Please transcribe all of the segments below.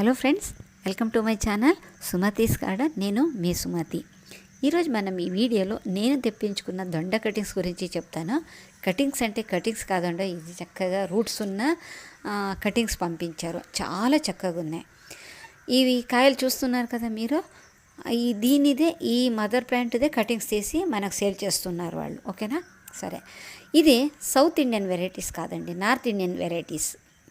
Hello friends welcome to my channel Sumathi's garden నేను మీ సుమతి. ఈరోజు మనం ఈ వీడియోలో నేను తెప్పించుకున్న దొండ కటింగ్స్ గురించి చెప్తాను. కటింగ్స్ అంటే కటింగ్స్ కాదండి ఇది చక్కగా రూట్స్ ఉన్న కటింగ్స్ పంపించారు. చాలా చక్కగా ఉన్నాయి. ఇవి కాయలు చూస్తున్నారు కదా మీరు? ఈ దీనిదే ఈ మదర్ ప్లాంట్దే కటింగ్స్ తీసి మనకు సేల్ చేస్తున్నారు వాళ్ళు. ఓకేనా? సరే. ఇది సౌత్ ఇండియన్ వెరైటీస్ కాదండి నార్త్ ఇండియన్ వెరైటీస్.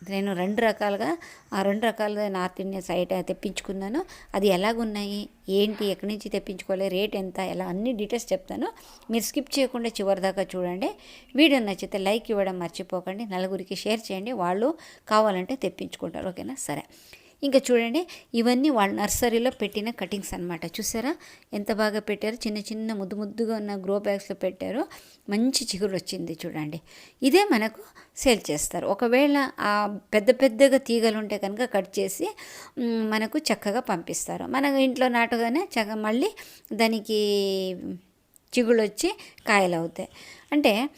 నేను రెండు రకాలుగా ఆ రెండు రకాల నార్త్ ఇండియన్ సైట్ తెప్పించుకున్నాను. అది ఎలాగున్నాయి? ఏంటి? ఎక్కడి నుంచి తెప్పించుకోవాలి? రేట్ ఎంత? ఎలా? అన్ని డీటెయిల్స్ చెప్తాను. మీరు స్కిప్ చేయకుండా చివరి దాకా చూడండి. వీడియో నచ్చితే లైక్ ఇవ్వడం మర్చిపోకండి. నలుగురికి షేర్ చేయండి. వాళ్ళు కావాలంటే తెప్పించుకుంటారు. ఓకేనా? సరే. ఇంకా చూడండి ఇవన్నీ వాళ్ళ నర్సరీలో పెట్టిన కటింగ్స్ అనమాట చూసారా? ఎంత బాగా పెట్టారు? చిన్న చిన్న ముద్దు ముద్దుగా ఉన్న గ్రో బ్యాగ్స్లో పెట్టారు. మంచి చిగురు వచ్చింది చూడండి. ఇదే మనకు సేల్ చేస్తారు. ఒకవేళ ఆ పెద్ద పెద్దగా తీగలు ఉంటే కనుక కట్ చేసి మనకు చక్కగా పంపిస్తారు. మన ఇంట్లో నాటుగానే చక్కగా మళ్ళీ దానికి చిగుళ్ళు వచ్చి కాయలు అవుతాయి. అంటే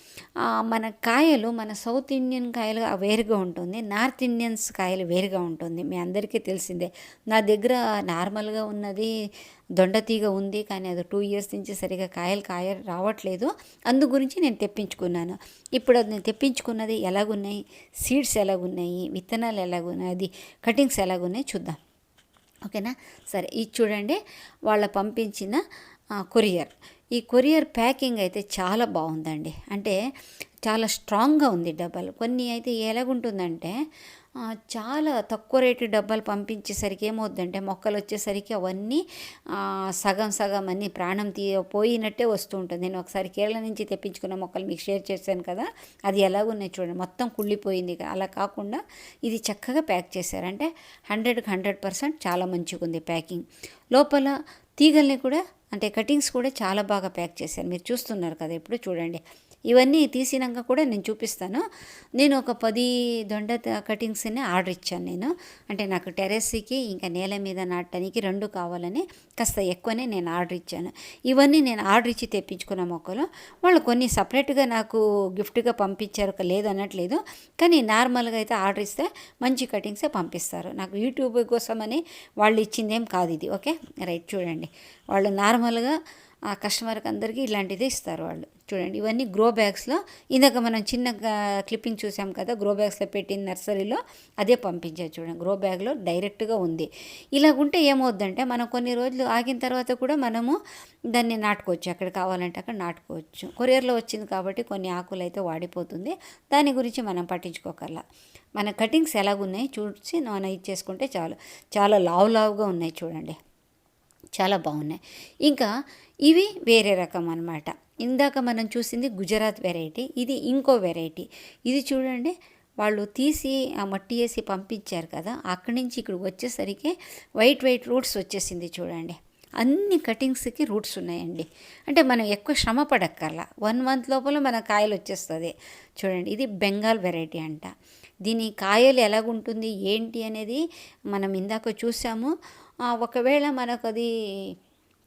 మన కాయలు మన సౌత్ ఇండియన్ కాయలు వేరుగా ఉంటుంది. నార్త్ ఇండియన్స్ కాయలు వేరుగా ఉంటుంది. మీ అందరికీ తెలిసిందే. నా దగ్గర నార్మల్గా ఉన్నది దొండ తీగ ఉంది కానీ అది టూ ఇయర్స్ నుంచి సరిగా కాయలు కాయ రావట్లేదు. అందు గురించి నేను తెప్పించుకున్నాను. ఇప్పుడు అది నేను తెప్పించుకున్నది ఎలాగున్నాయి? సీడ్స్ ఎలాగున్నాయి? విత్తనాలు ఎలాగున్నాయి? అది కటింగ్స్ ఎలాగున్నాయి? చూద్దాం. ఓకేనా? సరే ఇది చూడండి. వాళ్ళ పంపించిన కొరియర్. ఈ కొరియర్ ప్యాకింగ్ అయితే చాలా బాగుందండి. అంటే చాలా స్ట్రాంగ్గా ఉంది డబ్బాలు. కొన్ని అయితే ఎలాగుంటుందంటే చాలా తక్కువ రేటు డబ్బాలు పంపించేసరికి ఏమవుద్దంటే మొక్కలు వచ్చేసరికి అవన్నీ సగం సగం అన్ని ప్రాణం తీ పోయినట్టే వస్తూ ఉంటుంది. నేను ఒకసారి కేరళ నుంచి తెప్పించుకున్న మొక్కలు మీకు షేర్ చేశాను కదా అది ఎలాగున్నాయి చూడండి. మొత్తం కుళ్ళిపోయింది. అలా కాకుండా ఇది చక్కగా ప్యాక్ చేశారు. అంటే హండ్రెడ్కి హండ్రెడ్ పర్సెంట్ చాలా మంచిగా ఉంది ప్యాకింగ్. లోపల తీగల్ని కూడా అంటే కటింగ్స్ కూడా చాలా బాగా ప్యాక్ చేశారు. మీరు చూస్తున్నారు కదా ఇప్పుడు చూడండి. ఇవన్నీ తీసినాక కూడా నేను చూపిస్తాను. నేను ఒక పది దొండ కటింగ్స్ని ఆర్డర్ ఇచ్చాను నేను. అంటే నాకు టెరెస్కి ఇంకా నేల మీద నాటడానికి రెండు కావాలని కాస్త ఎక్కువనే నేను ఆర్డర్ ఇచ్చాను. ఇవన్నీ నేను ఆర్డర్ ఇచ్చి తెప్పించుకున్న మొక్కలు. వాళ్ళు కొన్ని సపరేట్గా నాకు గిఫ్ట్గా పంపించారు ఒక లేదు అనట్లేదు కానీ నార్మల్గా అయితే ఆర్డర్ ఇస్తే మంచి కటింగ్సే పంపిస్తారు. నాకు యూట్యూబ్ కోసమని వాళ్ళు ఇచ్చిందేం కాదు ఇది. ఓకే? రైట్ చూడండి. వాళ్ళు నార్మల్గా ఆ కస్టమర్కి అందరికీ ఇలాంటిదే ఇస్తారు వాళ్ళు. చూడండి ఇవన్నీ గ్రో బ్యాగ్స్లో. ఇందాక మనం చిన్న క్లిప్పింగ్ చూసాం కదా గ్రో బ్యాగ్స్లో పెట్టిన నర్సరీలో అదే పంపించారు చూడండి. గ్రో బ్యాగ్లో డైరెక్ట్గా ఉంది. ఇలాగుంటే ఏమవుద్దంటే మనం కొన్ని రోజులు ఆగిన తర్వాత కూడా మనము దాన్ని నాటుకోవచ్చు. ఎక్కడ కావాలంటే అక్కడ నాటుకోవచ్చు. కొరియర్లో వచ్చింది కాబట్టి కొన్ని ఆకులు అయితే వాడిపోతుంది. దాని గురించి మనం పట్టించుకోకర్లా. మన కటింగ్స్ ఎలాగున్నాయి చూసి మనం ఇచ్చేసుకుంటే చాలు. చాలా లావు లావుగా ఉన్నాయి చూడండి. చాలా బాగున్నాయి. ఇంకా ఇవి వేరే రకం అన్నమాట. ఇందాక మనం చూసింది గుజరాత్ వెరైటీ ఇది ఇంకో వెరైటీ. ఇది చూడండి వాళ్ళు తీసి ఆ మట్టి వేసి పంపించారు కదా అక్కడి నుంచి ఇక్కడికి వచ్చేసరికి వైట్ వైట్ రూట్స్ వచ్చేసింది చూడండి. అన్ని కటింగ్స్కి రూట్స్ ఉన్నాయండి. అంటే మనం ఎక్కువ శ్రమ పడక్కర్లా. వన్ మంత్ లోపల మన కాయలు వచ్చేస్తుంది. చూడండి ఇది బెంగాల్ వెరైటీ అంట. దీని కాయలు ఎలాగుంటుంది ఏంటి అనేది మనం ఇందాక చూసాము. ఒకవేళ మనకు అది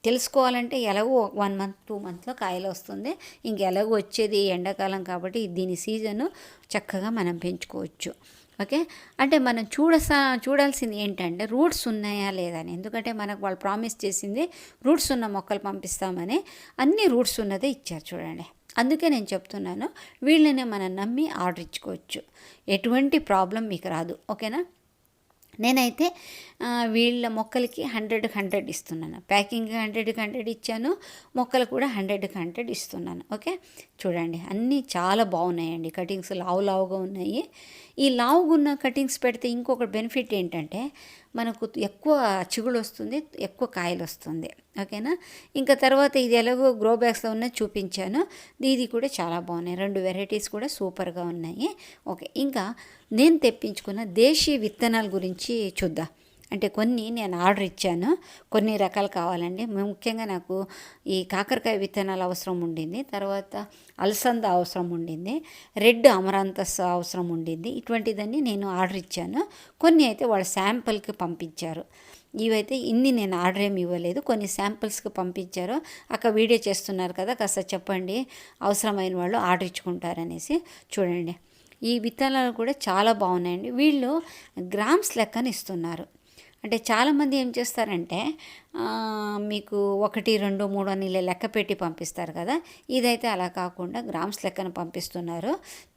తెలుసుకోవాలంటే ఎలాగో వన్ మంత్ టూ మంత్లో కాయలు వస్తుంది. ఇంక ఎలాగో వచ్చేది ఎండాకాలం కాబట్టి దీని సీజను చక్కగా మనం పెంచుకోవచ్చు. ఓకే? అంటే మనం చూడసా చూడాల్సింది ఏంటంటే రూట్స్ ఉన్నాయా లేదా అని. ఎందుకంటే మనకు వాళ్ళు ప్రామిస్ చేసింది రూట్స్ ఉన్న మొక్కలు పంపిస్తామని అన్ని రూట్స్ ఉన్నదే ఇచ్చారు చూడండి. అందుకే నేను చెప్తున్నాను వీళ్ళనే మనం నమ్మి ఆర్డర్ ఇచ్చుకోవచ్చు. ఎటువంటి ప్రాబ్లం మీకు రాదు. ఓకేనా? నేనైతే వీళ్ళ మొక్కలకి హండ్రెడ్ హండ్రెడ్ ఇస్తున్నాను. ప్యాకింగ్ హండ్రెడ్ హండ్రెడ్ ఇచ్చాను. మొక్కలు కూడా హండ్రెడ్కి హండ్రెడ్ ఇస్తున్నాను. ఓకే? చూడండి. అన్నీ చాలా బాగున్నాయండి. కటింగ్స్ లావు లావుగా ఉన్నాయి. ఈ లావుగా ఉన్న కటింగ్స్ పెడితే ఇంకొక బెనిఫిట్ ఏంటంటే మనకు ఎక్కువ చిగుడు వస్తుంది ఎక్కువ కాయలు వస్తుంది. ఓకేనా? ఇంకా తర్వాత ఇది ఎలాగో గ్రో బ్యాగ్స్లో ఉన్నది చూపించాను. ఇది కూడా చాలా బాగున్నాయి. రెండు వెరైటీస్ కూడా సూపర్గా ఉన్నాయి. ఓకే? ఇంకా నేను తెప్పించుకున్న దేశీ విత్తనాల గురించి చూద్దాం. అంటే కొన్ని నేను ఆర్డర్ ఇచ్చాను. కొన్ని రకాలు కావాలండి. ముఖ్యంగా నాకు ఈ కాకరకాయ విత్తనాలు అవసరం ఉండింది. తర్వాత అలసంద అవసరం ఉండింది. రెడ్ అమరాంతస్ అవసరం ఉండింది. ఇటువంటిదన్నీ నేను ఆర్డర్ ఇచ్చాను. కొన్ని అయితే వాళ్ళ శాంపుల్కి పంపించారు. ఇవైతే ఇన్ని నేను ఆర్డర్ ఏమి ఇవ్వలేదు. కొన్ని శాంపిల్స్కి పంపించారు. అక్కడ వీడియో చేస్తున్నారు కదా కాస్త చెప్పండి. అవసరమైన వాళ్ళు ఆర్డర్ ఇచ్చుకుంటారనేసి చూడండి. ఈ విత్తనాలు కూడా చాలా బాగున్నాయండి. వీళ్ళు గ్రామ్స్ లెక్కన ఇస్తున్నారు. అంటే చాలామంది ఏం చేస్తారంటే మీకు ఒకటి రెండు మూడు అని ఇలా లెక్క పెట్టి పంపిస్తారు కదా. ఇదైతే అలా కాకుండా గ్రామ్స్ లెక్కన పంపిస్తున్నారు.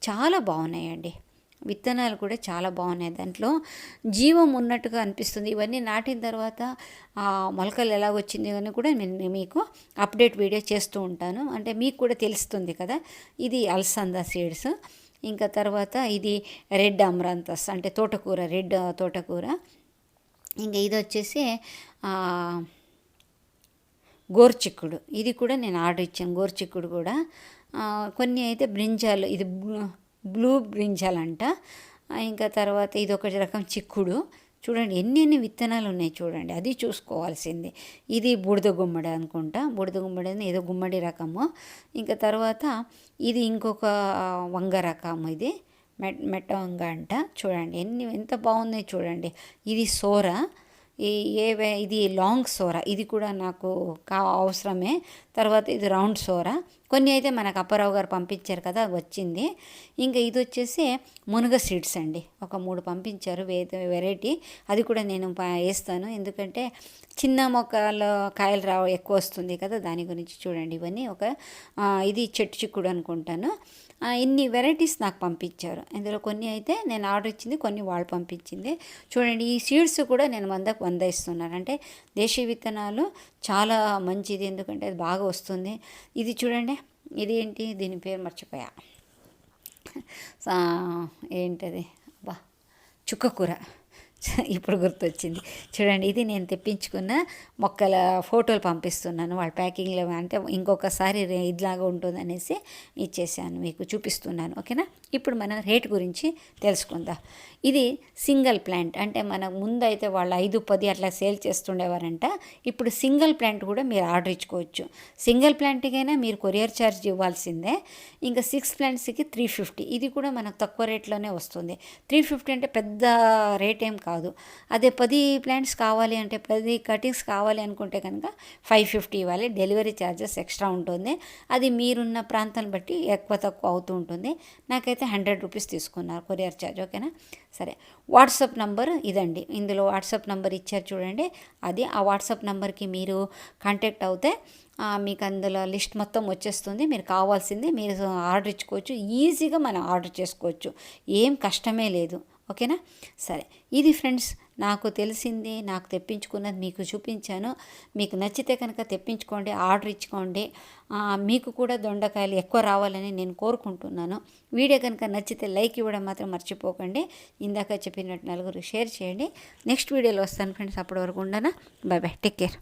చాలా బాగున్నాయండి. విత్తనాలు కూడా చాలా బాగున్నాయి. దాంట్లో జీవం ఉన్నట్టుగా అనిపిస్తుంది. ఇవన్నీ నాటిన తర్వాత ఆ మొలకలు ఎలా వచ్చింది అని కూడా నేను మీకు అప్డేట్ వీడియో చేస్తూ ఉంటాను. అంటే మీకు కూడా తెలుస్తుంది కదా. ఇది అల్సంద సీడ్స్. ఇంకా తర్వాత ఇది రెడ్ అమ్రాంతస్ అంటే తోటకూర రెడ్ తోటకూర. ఇంకా ఇది వచ్చేసి గోర్చిక్కుడు. ఇది కూడా నేను ఆర్డర్ ఇచ్చాను గోర్చిక్కుడు కూడా. కొన్ని అయితే బ్రింజాలు ఇది బ్లూ- బ్రింజాలు బ్రింజాల్ అంట ఇంకా తర్వాత ఇది ఒక రకం చిక్కుడు. చూడండి ఎన్ని ఎన్ని విత్తనాలు ఉన్నాయి చూడండి అది చూసుకోవాల్సింది. ఇది బూడిద గుమ్మడి అనుకుంటా బూడిద గుమ్మడి అని ఏదో గుమ్మడి రకము. ఇంకా తర్వాత ఇది ఇంకొక వంగ రకము ఇది. మెట్ మెట్ట వంగ అంట. చూడండి ఎన్ని ఎంత బాగున్నాయి చూడండి. ఇది సోర. ఈ ఏ ఇది లాంగ్ సోర. ఇది కూడా నాకు కా అవసరమే. తర్వాత ఇది రౌండ్ సోర. కొన్ని అయితే మనకు అప్పారావు గారు పంపించారు కదా వచ్చింది. ఇంకా ఇది వచ్చేసి మునగ సీడ్స్ అండి. ఒక మూడు పంపించారు వే వెరైటీ అది కూడా నేను వేస్తాను. ఎందుకంటే చిన్న మొక్కలో కాయలు రావ ఎక్కువ వస్తుంది కదా దాని గురించి చూడండి. ఇవన్నీ ఒక ఇది చెట్టు చిక్కుడు అనుకుంటాను. ఇన్ని వెరైటీస్ నాకు పంపించారు. ఇందులో కొన్ని అయితే నేను ఆర్డర్ ఇచ్చింది కొన్ని వాళ్ళు పంపించింది. చూడండి ఈ సీడ్స్ కూడా నేను వందకు వంద అంటే దేశీయ విత్తనాలు చాలా మంచిది. ఎందుకంటే అది బాగా వస్తుంది. ఇది చూడండి. ఇది ఏంటి? దీని పేరు మర్చిపోయా. ఏంటది? బా చుక్కకూర ఇప్పుడు గుర్తొచ్చింది. చూడండి ఇది నేను తెప్పించుకున్న మొక్కల ఫోటోలు పంపిస్తున్నాను. వాళ్ళ ప్యాకింగ్లో అంటే ఇంకొకసారి ఇదిలాగా ఉంటుంది అనేసి ఇచ్చేసాను మీకు చూపిస్తున్నాను. ఓకేనా? ఇప్పుడు మనం రేట్ గురించి తెలుసుకుందాం. ఇది సింగిల్ ప్లాంట్. అంటే మన ముందైతే వాళ్ళు ఐదు పది అట్లా సేల్ చేస్తుండేవారంట. ఇప్పుడు సింగిల్ ప్లాంట్ కూడా మీరు ఆర్డర్ ఇచ్చుకోవచ్చు. సింగిల్ ప్లాంట్కైనా మీరు కొరియర్ ఛార్జ్ ఇవ్వాల్సిందే. ఇంకా సిక్స్ ప్లాంట్స్కి త్రీ ఫిఫ్టీ. ఇది కూడా మనకు తక్కువ రేట్లోనే వస్తుంది. త్రీ ఫిఫ్టీ అంటే పెద్ద రేట్ ఏం కాదు. అదే పది ప్లాంట్స్ కావాలి అంటే పది కటింగ్స్ కావాలి అనుకుంటే కనుక ఫైవ్ ఫిఫ్టీ ఇవ్వాలి. డెలివరీ ఛార్జెస్ ఎక్స్ట్రా ఉంటుంది. అది మీరున్న ప్రాంతాన్ని బట్టి ఎక్కువ తక్కువ అవుతూ ఉంటుంది. నాకైతే హండ్రెడ్ రూపీస్ తీసుకున్నారు కొరియర్ ఛార్జ్ ఓకేనా? సరే. వాట్సాప్ నంబర్ ఇదండి. ఇందులో వాట్సాప్ నంబర్ ఇచ్చారు చూడండి. అది ఆ వాట్సాప్ నంబర్కి మీరు కాంటాక్ట్ అవుతే మీకు అందులో లిస్ట్ మొత్తం వచ్చేస్తుంది. మీరు కావాల్సింది మీరు ఆర్డర్ ఇచ్చుకోవచ్చు. ఈజీగా మనం ఆర్డర్ చేసుకోవచ్చు. ఏం కష్టమే లేదు. ఓకేనా? సరే. ఇది ఫ్రెండ్స్ నాకు తెలిసింది నాకు తెప్పించుకున్నది మీకు చూపించాను. మీకు నచ్చితే కనుక తెప్పించుకోండి ఆర్డర్ ఇచ్చుకోండి. మీకు కూడా దొండకాయలు ఎక్కువ రావాలని నేను కోరుకుంటున్నాను. వీడియో కనుక నచ్చితే లైక్ ఇవ్వడం మాత్రం మర్చిపోకండి. ఇందాక చెప్పినట్టు నలుగురు షేర్ చేయండి. నెక్స్ట్ వీడియోలో వస్తాను ఫ్రెండ్స్. అప్పటి వరకు ఉండనా? Bye bye take care.